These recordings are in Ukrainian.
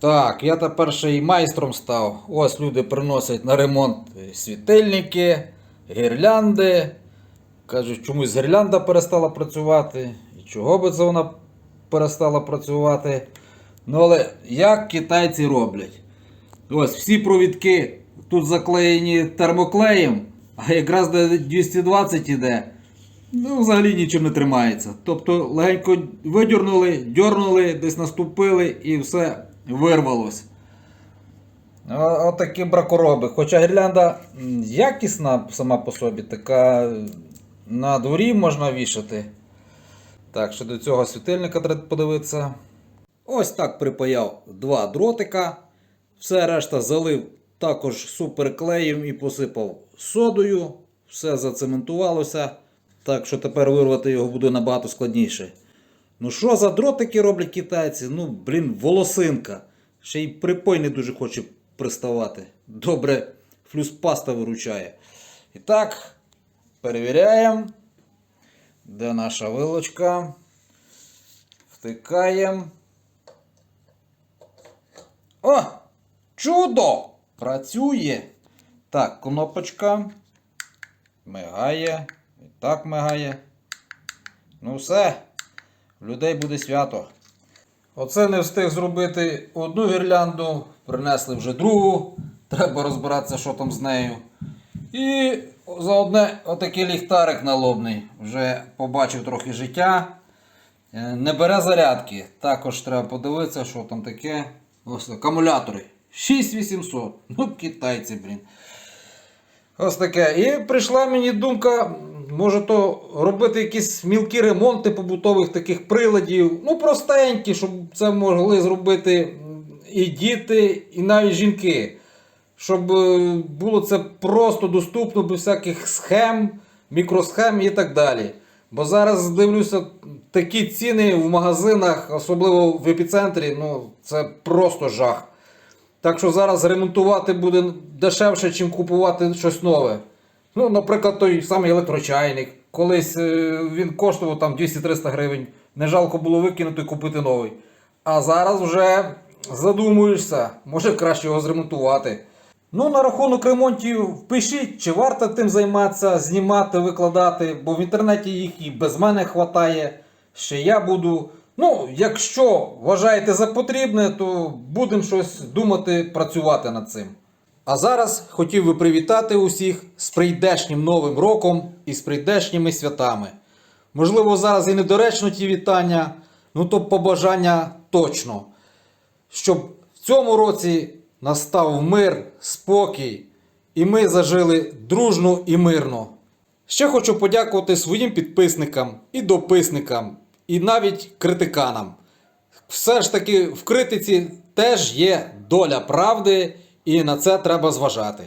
Так, я тепер ще й майстром став. Ось люди приносять на ремонт світильники, гірлянди. Кажуть, чомусь гірлянда перестала працювати. І чого би це вона перестала працювати? Ну але як китайці роблять? Ось всі провідки тут заклеєні термоклеєм, а якраз де 220 іде, ну взагалі нічим не тримається. Тобто легенько видюрнули, дьорнули, десь наступили і все вирвалось. Отакі бракороби. Хоча гірлянда якісна сама по собі, така на дворі можна вішати. Так, ще до цього світильника треба подивитися. Ось так припаяв два дротика. Все решта залив також суперклеєм і посипав содою. Все зацементувалося. Так що тепер вирвати його буде набагато складніше. Ну що за дротики роблять китайці? Ну, блін, волосинка. Ще й припой не дуже хоче приставати. Добре, флюспаста виручає. І так, перевіряємо. Де наша вилочка? Втикаємо. О! Чудо! Працює! Так, кнопочка. Мигає. І так мигає. Ну все. В людей буде свято. Оце не встиг зробити одну гірлянду, принесли вже другу. Треба розбиратися, що там з нею. І за одне отакий ліхтарик налобний. Вже побачив трохи життя. Е, Не бере зарядки. Також треба подивитися, що там таке. Ось акумулятори. 6800. Ну, китайці, блін. Ось таке. І прийшла мені думка, може то робити якісь мілкі ремонти побутових таких приладів. Ну, простенькі, щоб це могли зробити і діти, і навіть жінки. Щоб е, було це просто доступно без всяких схем, мікросхем і так далі. Бо зараз дивлюся, такі ціни в магазинах, особливо в епіцентрі, ну це просто жах. Так що зараз ремонтувати буде дешевше, ніж купувати щось нове. Ну, наприклад, той самий електрочайник. Колись е, він коштував там 200-300 гривень. Не жалко було викинути і купити новий. А зараз вже задумуєшся, може краще його зремонтувати. Ну, на рахунок ремонтів пишіть, чи варто тим займатися, знімати, викладати, бо в інтернеті їх і без мене хватає. Ще я буду. Ну, якщо вважаєте за потрібне, то будемо щось думати, працювати над цим. А зараз хотів би привітати усіх з прийдешнім Новим роком і з прийдешніми святами. Можливо, зараз і недоречно ті вітання, ну то побажання точно. Щоб в цьому році настав мир, спокій, і ми зажили дружно і мирно. Ще хочу подякувати своїм підписникам і дописникам, і навіть критиканам. Все ж таки в критиці теж є доля правди, і на це треба зважати.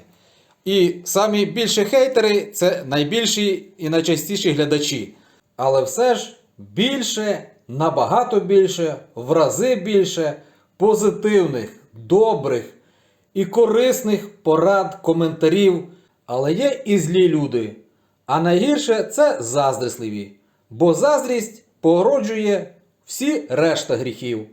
І самі більші хейтери це найбільші і найчастіші глядачі. Але все ж більше, набагато більше, в рази більше позитивних, добрих і корисних порад, коментарів. Але є і злі люди. А найгірше це заздрісливі. Бо заздрість породжує всі решта гріхів.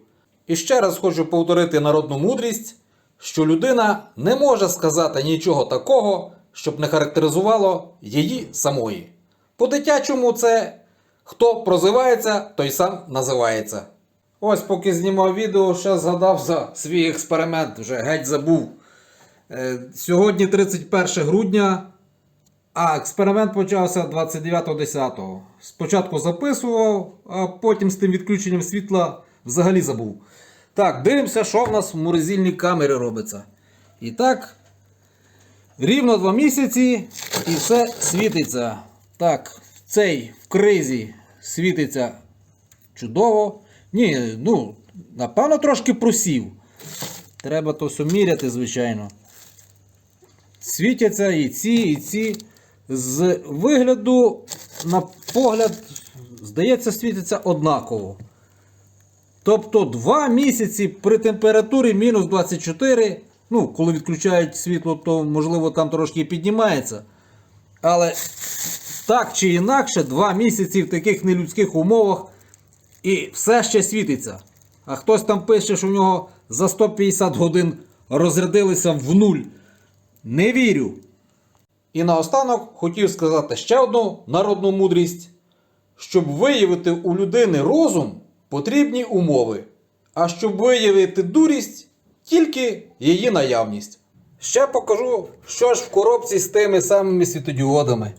І ще раз хочу повторити народну мудрість, що людина не може сказати нічого такого, щоб не характеризувало її самої. По-дитячому це хто прозивається, той сам називається. Ось поки знімав відео, ще згадав за свій експеримент, вже геть забув. Е, Сьогодні 31 грудня, а експеримент почався 29.10. Спочатку записував, а потім з тим відключенням світла взагалі забув. Так, дивимося, що в нас в морозильній камері робиться. І так, рівно 2 місяці і все світиться. Так, цей в кризі світиться чудово. Ні, ну, напевно, трошки просів. Треба то все міряти, звичайно. Світяться і ці, і ці. З вигляду, на погляд, здається, світяться однаково. Тобто 2 місяці при температурі мінус 24. Ну, коли відключають світло, то можливо там трошки піднімається. Але так чи інакше, 2 місяці в таких нелюдських умовах і все ще світиться. А хтось там пише, що в нього за 150 годин розрядилися в нуль. Не вірю. І наостанок хотів сказати ще одну народну мудрість. Щоб виявити у людини розум, потрібні умови. А щоб виявити дурість, тільки її наявність. Ще покажу, що ж в коробці з тими самими світодіодами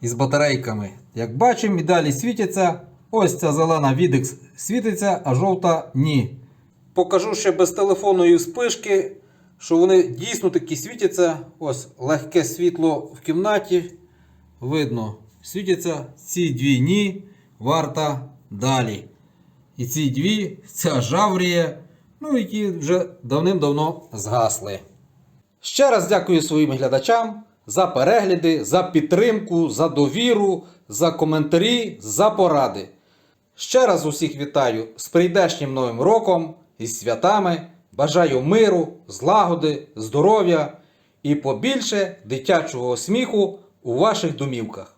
і з батарейками. Як бачимо, і далі світяться. Ось ця зелена Відекс світиться, а жовта ні. Покажу ще без телефонної спишки, що вони дійсно такі світяться. Ось легке світло в кімнаті. Видно, світяться ці дві ні, варта далі. І ці дві, ця жаврія, ну які вже давним-давно згасли. Ще раз дякую своїм глядачам за перегляди, за підтримку, за довіру, за коментарі, за поради. Ще раз усіх вітаю з прийдешнім новим роком і святами. Бажаю миру, злагоди, здоров'я і побільше дитячого сміху у ваших домівках.